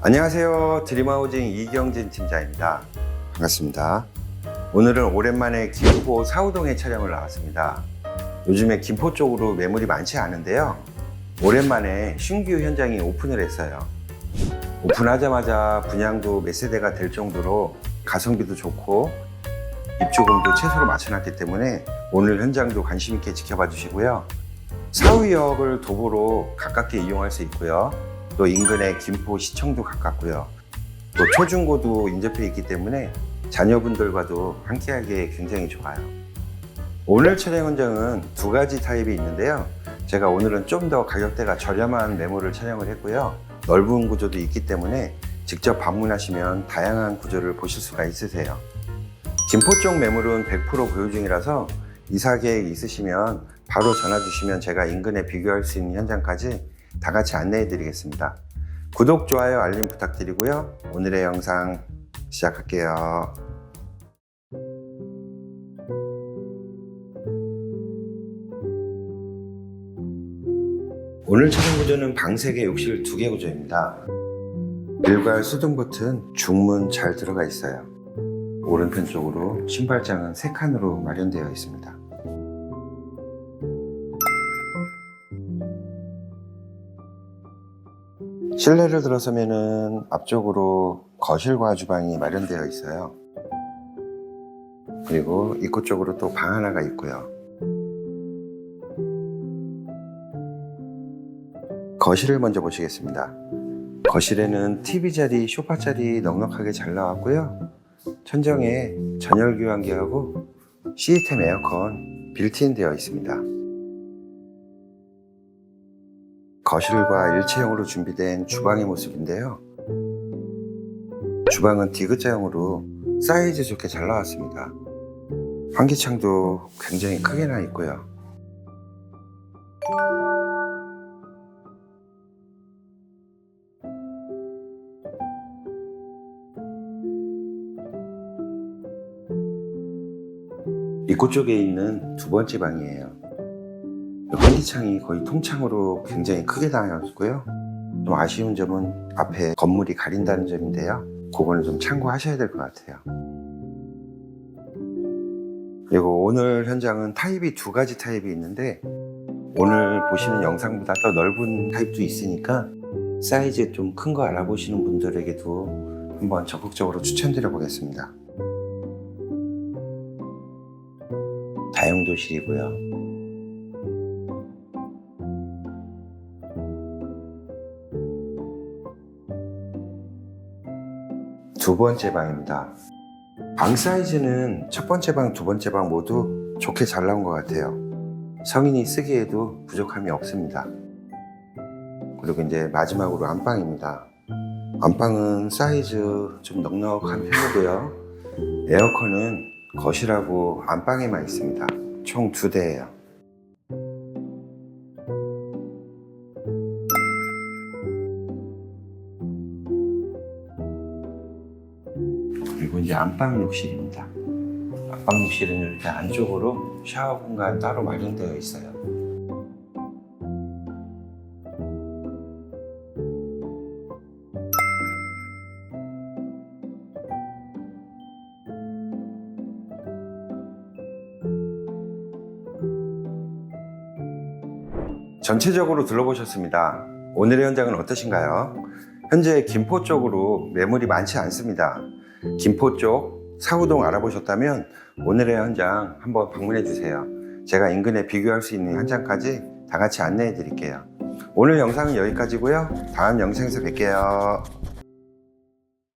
안녕하세요. 드림하우징 이경진 팀장입니다. 반갑습니다. 오늘은 오랜만에 김포 사우동에 촬영을 나왔습니다. 요즘에 김포 쪽으로 매물이 많지 않은데요. 오랜만에 신규 현장이 오픈을 했어요. 오픈하자마자 분양도 몇 세대가 될 정도로 가성비도 좋고 입주금도 최소로 맞춰놨기 때문에 오늘 현장도 관심 있게 지켜봐 주시고요. 사후역을 도보로 가깝게 이용할 수 있고요. 또 인근에 김포 시청도 가깝고요. 또 초중고도 인접해 있기 때문에 자녀분들과도 함께하기에 굉장히 좋아요. 오늘 촬영 현장은 두 가지 타입이 있는데요. 제가 오늘은 좀 더 가격대가 저렴한 매물을 촬영을 했고요. 넓은 구조도 있기 때문에 직접 방문하시면 다양한 구조를 보실 수가 있으세요. 김포 쪽 매물은 100% 보유 중이라서 이사 계획 있으시면 바로 전화 주시면 제가 인근에 비교할 수 있는 현장까지 다 같이 안내해 드리겠습니다. 구독, 좋아요, 알림 부탁드리고요. 오늘의 영상 시작할게요. 오늘 촬영 구조는 방 3개, 욕실 2개 구조입니다. 일괄 수동 버튼, 중문 잘 들어가 있어요. 오른편 쪽으로 신발장은 3칸으로 마련되어 있습니다. 실내를 들어서면은 앞쪽으로 거실과 주방이 마련되어 있어요. 그리고 입구 쪽으로 또 방 하나가 있고요. 거실을 먼저 보시겠습니다. 거실에는 TV 자리, 소파 자리 넉넉하게 잘 나왔고요. 천정에 전열 교환기하고 시스템 에어컨 빌트인 되어 있습니다. 거실과 일체형으로 준비된 주방의 모습인데요. 주방은 디귿자형으로 사이즈 좋게 잘 나왔습니다. 환기창도 굉장히 크게 나 있고요. 입구 쪽에 있는 두 번째 방이에요. 환기창이 거의 통창으로 굉장히 크게 다녔고요. 좀 아쉬운 점은 앞에 건물이 가린다는 점인데요. 그거는 좀 참고하셔야 될 것 같아요. 그리고 오늘 현장은 타입이 두 가지 타입이 있는데 오늘 보시는 영상보다 더 넓은 타입도 있으니까 사이즈 좀 큰 거 알아보시는 분들에게도 한번 적극적으로 추천드려 보겠습니다. 다용도실이고요. 두 번째 방입니다. 방 사이즈는 첫 번째 방, 두 번째 방 모두 좋게 잘 나온 것 같아요. 성인이 쓰기에도 부족함이 없습니다. 그리고 이제 마지막으로 안방입니다. 안방은 사이즈 좀 넉넉한 편이고요. 에어컨은 거실하고 안방에만 있습니다. 총 두 대예요. 그리고 이제 안방 욕실입니다. 안방 욕실은 이렇게 안쪽으로 샤워 공간 따로 마련되어 있어요. 전체적으로 둘러보셨습니다. 오늘의 현장은 어떠신가요? 현재 김포 쪽으로 매물이 많지 않습니다. 김포 쪽 사우동 알아보셨다면 오늘의 현장 한번 방문해 주세요. 제가 인근에 비교할 수 있는 현장까지 다 같이 안내해 드릴게요. 오늘 영상은 여기까지고요. 다음 영상에서 뵐게요.